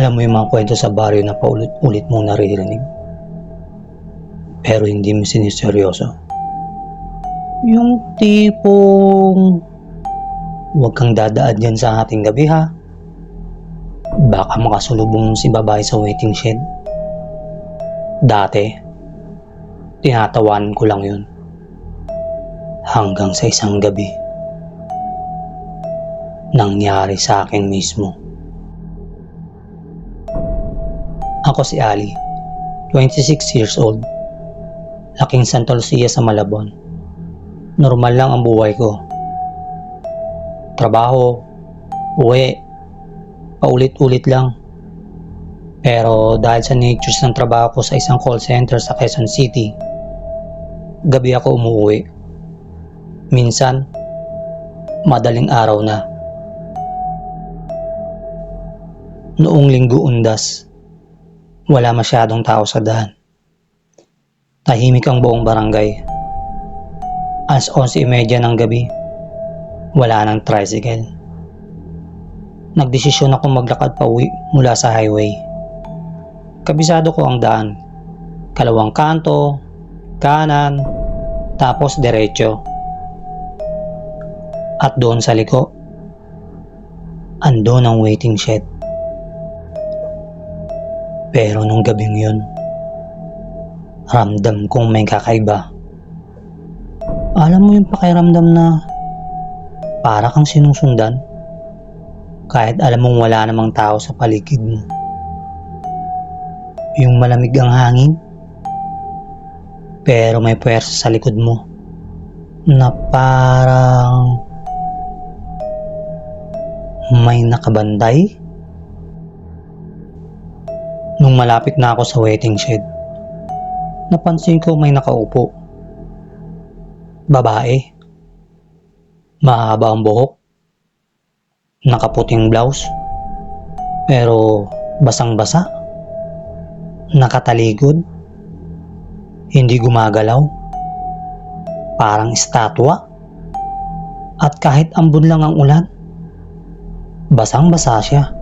Alam mo yung mga kwento sa baryo na paulit-ulit mong naririnig. Pero hindi mo siniseryoso. Yung tipong... Huwag kang dadaan dyan sa ating gabi ha. Baka makasulubong si babae sa waiting shed. Dati, tinatawan ko lang yun. Hanggang sa isang gabi, nangyari sa akin mismo. Ako si Ali, 26 years old. Laking Santa Lucia sa Malabon. Normal lang ang buhay ko. Trabaho, uwi, paulit-ulit lang. Pero dahil sa natures ng trabaho ko sa isang call center sa Quezon City, gabi ako umuwi. Minsan, madaling araw na. Noong linggo undas, wala masyadong tao sa daan. Tahimik ang buong barangay. Alas 11.30 ng gabi, wala nang tricycle. Nagdesisyon ako maglakad pa uwi mula sa highway. Kabisado ko ang daan. Kalawang kanto, kanan, tapos diretso. At doon sa liko, andon ang waiting shed. Pero nung gabing yun, ramdam kong may kakaiba. Alam mo yung pakiramdam na para kang sinusundan kahit alam mong wala namang tao sa paligid mo. Yung malamig ang hangin pero may puwersa sa likod mo na parang may nakabantay. Nung malapit na ako sa waiting shed, napansin ko may nakaupo. Babae. Mahaba ang buhok. Nakaputing blouse. Pero basang-basa. Nakataligod. Hindi gumagalaw. Parang estatwa. At kahit ambon lang ang ulan, basang-basa siya.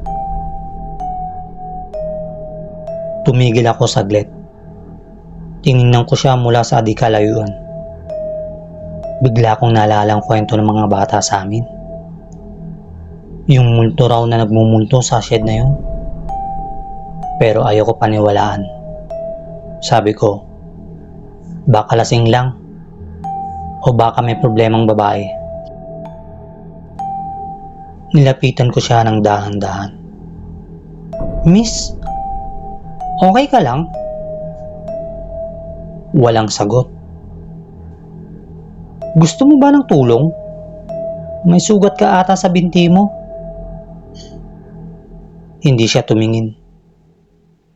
Tumigil ako saglit. Tiningnan ko siya mula sa di kalayuan. Bigla kong naalala ang kwento ng mga bata sa amin. Yung multo raw na nagmumulto sa shed na yun. Pero ayoko paniwalaan. Sabi ko, baka lasing lang. O baka may problemang babae. Nilapitan ko siya ng dahan-dahan. Miss, okay ka lang? Walang sagot. Gusto mo ba ng tulong? May sugat ka ata sa binti mo. Hindi siya tumingin.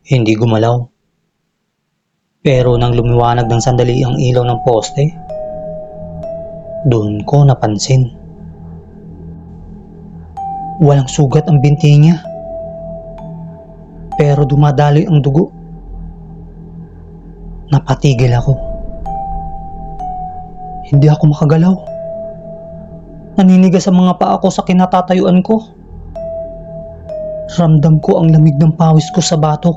Hindi gumalaw. Pero nang lumiwanag ng sandali ang ilaw ng poste, doon ko napansin. Walang sugat ang binti niya. Pero dumadaloy ang dugo. Napatigil ako. Hindi ako makagalaw. Naninigas ang mga paa ko sa kinatatayuan ko. Ramdam ko ang lamig ng pawis ko sa batok.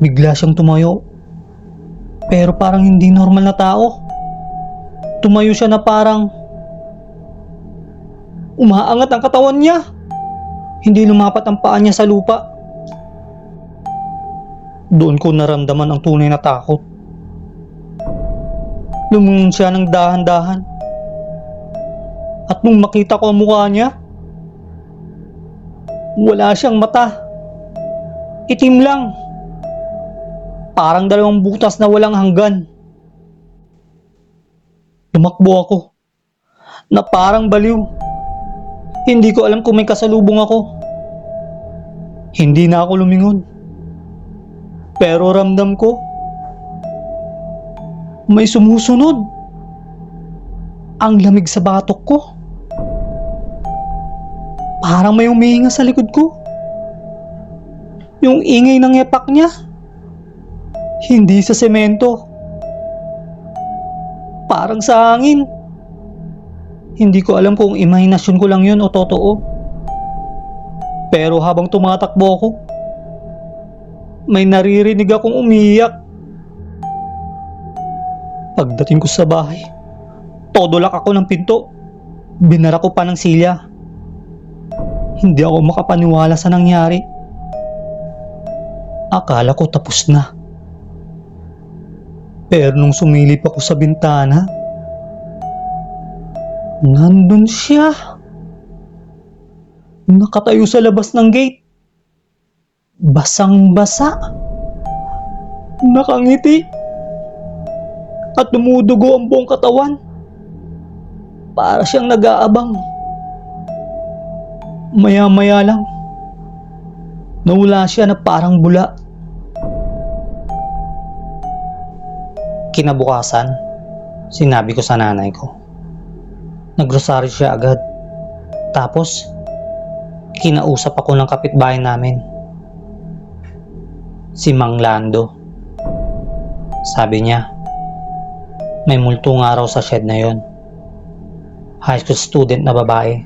Bigla siyang tumayo. Pero parang hindi normal na tao. Tumayo siya na parang umaangat ang katawan niya. Hindi lumapat ang paa niya sa lupa. Doon ko naramdaman ang tunay na takot. Lumungon siya ng dahan-dahan. At nung makita ko ang mukha niya, wala siyang mata. Itim lang. Parang dalawang butas na walang hanggan. Tumakbo ako. Na parang baliw. Hindi ko alam kung may kasalubong ako. Hindi na ako lumingon. Pero ramdam ko, may sumusunod. Ang lamig sa batok ko. Parang may umihinga sa likod ko. Yung ingay ng epak niya. Hindi sa semento. Parang sa hangin. Hindi ko alam kung imahinasyon ko lang yun o totoo. Pero habang tumatakbo ako, may naririnig akong umiyak. Pagdating ko sa bahay, todolak ako ng pinto. Binara ko pa ng silya. Hindi ako makapaniwala sa nangyari. Akala ko tapos na. Pero nung sumilip ako sa bintana, nandun siya. Nakatayo sa labas ng gate. Basang-basa. Nakangiti. At dumudugo ang buong katawan. Para siyang nag-aabang. Maya-maya lang. Nawala siya na parang bula. Kinabukasan, sinabi ko sa nanay ko. Nagrosaryo siya agad. Tapos, kinausap ako ng kapitbahay namin. Si Mang Lando. Sabi niya, may multo nga raw sa shed na yon. High school student na babae.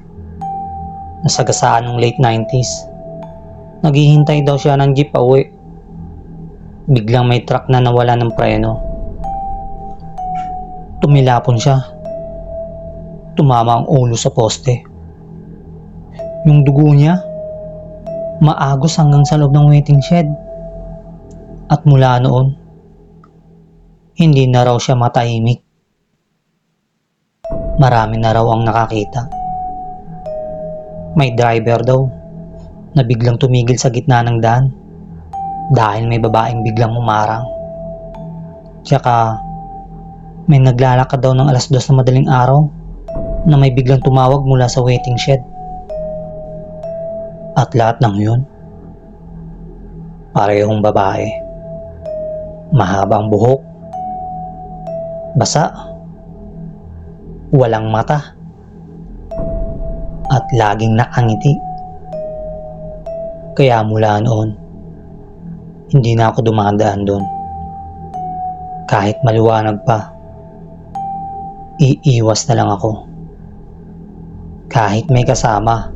Nasagasaan ng late 90s. Naghihintay daw siya ng jeep pauwi. Biglang may truck na nawala ng preno. Tumilapon siya. Tumama ang ulo sa poste. Yung dugo niya, maagos hanggang sa loob ng waiting shed. At mula noon, hindi na raw siya matahimik. Marami na raw ang nakakita. May driver daw na biglang tumigil sa gitna ng daan dahil may babaeng biglang umarang. Tsaka may naglalakad daw ng alas dos na madaling araw na may biglang tumawag mula sa waiting shed. At lahat ng yun, parehong babae. Mahabang buhok, basa, walang mata, at laging nakangiti. Kaya mula noon, hindi na ako dumadaan doon. Kahit maliwanag pa, iiwas na lang ako. Kahit may kasama,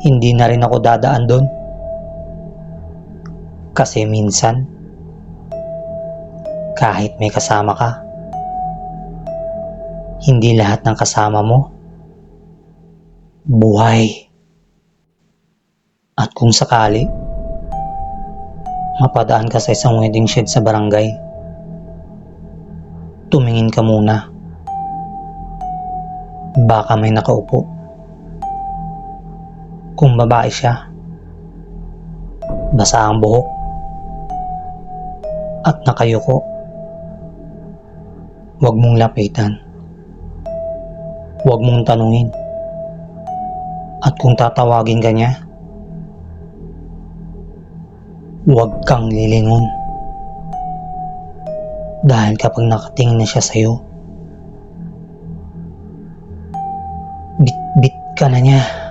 hindi na rin ako dadaan doon. Kasi minsan, kahit may kasama ka, hindi lahat ng kasama mo buhay. At kung sakali, mapadaan ka sa isang wedding shed sa barangay, tumingin ka muna. Baka may nakaupo. Kung babae siya, basa ang buhok at nakayuko. Huwag mong lapitan. Huwag mong tanungin. At kung tatawagin ka niya, huwag kang lilingon. Dahil kapag nakatingin na siya sa'yo, ka na niya.